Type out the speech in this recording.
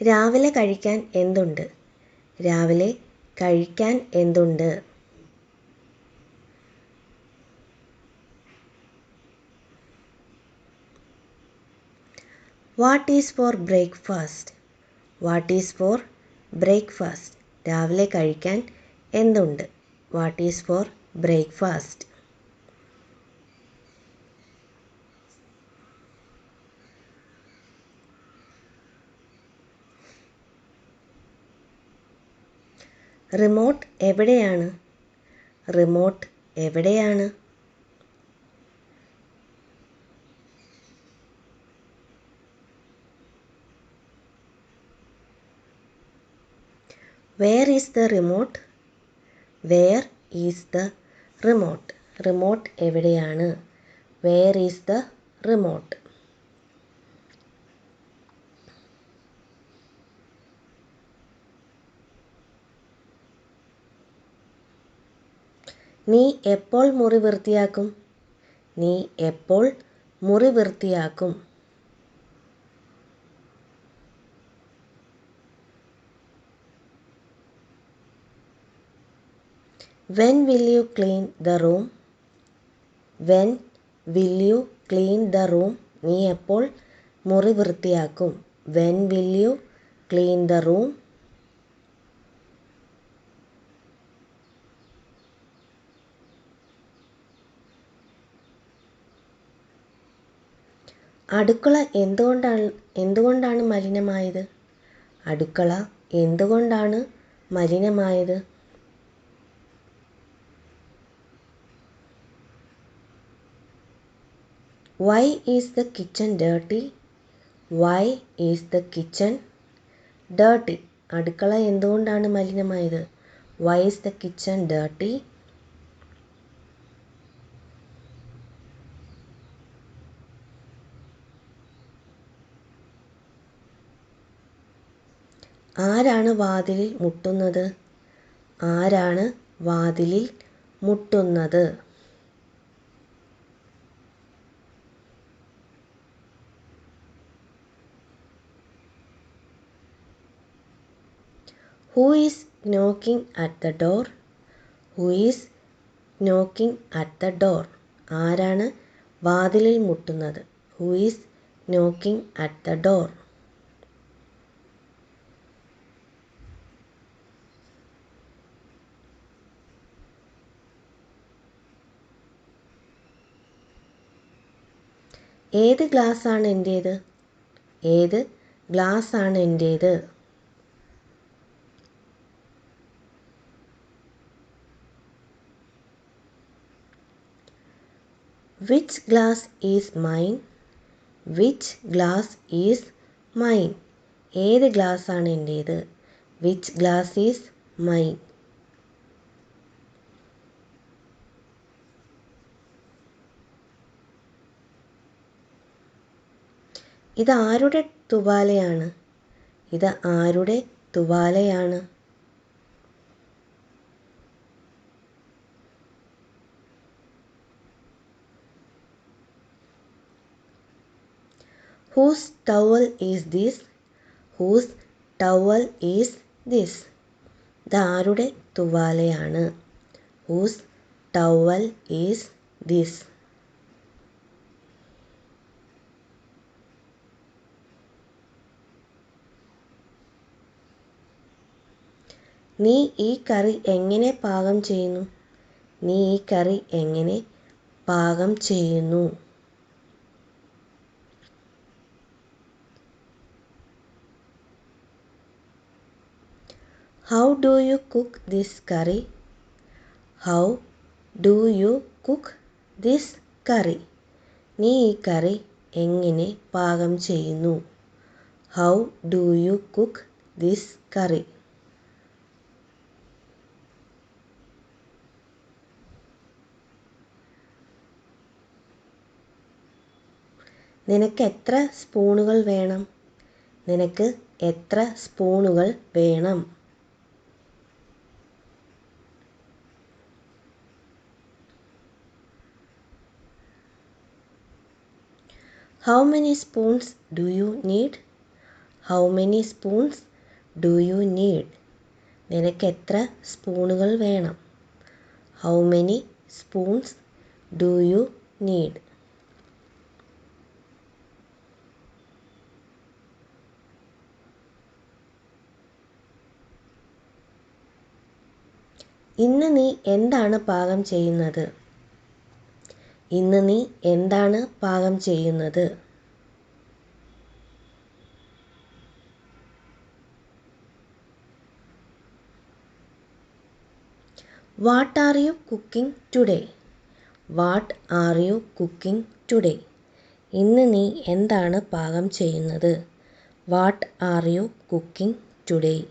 രാവിലെ കഴിക്കാൻ എന്തുണ്ട്? രാവിലെ കഴിക്കാൻ എന്തുണ്ട്? What is for breakfast what is for breakfast രാവിലെ കഴിക്കാൻ എന്തുണ്ട്? What is for breakfast remote എവിടെയാണ്? റിമോട്ട് എവിടെയാണ്? Where is the remote where is the remote remote എവിടെയാണ്? വേർ ഈസ് ദ റിമോട്ട് നീ എപ്പോൾ മുറി വൃത്തിയാക്കും നീ എപ്പോൾ മുറി വൃത്തിയാക്കും when will you clean the room when will you clean the room നീ എപ്പോൾ മുറി വൃത്തിയാക്കും when will you clean the room അടുക്കള എന്തുകൊണ്ടാണ് എന്തുകൊണ്ടാണ് മലിനമായത്? അടുക്കള എന്തുകൊണ്ടാണ് മലിനമായത്? Why is the kitchen dirty why is the kitchen dirty അടുക്കള എന്തുകൊണ്ടാണ് മലിനമായത്? Why is the kitchen dirty ആരാണ് വാതിലിൽ മുട്ടുന്നത്? ആരാണ് വാതിലിൽ മുട്ടുന്നത്? Who is knocking at the door who is knocking at the door ആരാണ് വാതിലിൽ മുട്ടുന്നത്? Who is knocking at the door ഏത് ഗ്ലാസ്സാണ് എന്റേത് ഏത് ഗ്ലാസ്സാണ് എന്റേത് which glass is mine which glass is mine ഏത് ഗ്ലാസ്സാണ് എന്റേത് വിച്ച് ഗ്ലാസ് ഈസ് മൈൻ ഇത് ആരുടെ തുവാലയാണ്? ഇത് ആരുടെ തുവാലയാണ്? Whose towel is this whose towel is this ഇത് ആരുടെ തുവാലയാണ്? ഹൂസ് ടവൽ ഈസ് ദിസ് നീ ഈ കറി എങ്ങനെ പാകം ചെയ്യുന്നു? നീ ഈ കറി എങ്ങനെ പാകം ചെയ്യുന്നു? How do you cook this curry how do you cook this curry നീ ഈ കറി എങ്ങനെ പാകം ചെയ്യുന്നു? How do you cook this curry നിനക്ക് എത്ര സ്പൂണുകൾ വേണം? നിനക്ക് എത്ര സ്പൂണുകൾ വേണം? How many spoons do you need how many spoons do you need നിനക്ക് എത്ര സ്പൂണുകൾ വേണം? How many spoons do you need ഇന്ന് നീ എന്താണ് പാകം ചെയ്യുന്നത്? ഇന്ന് നീ എന്താണ് പാകം ചെയ്യുന്നത്? What are you cooking today? What are you cooking today? ഇന്ന് നീ എന്താണ് പാകം ചെയ്യുന്നത്? What are you cooking today?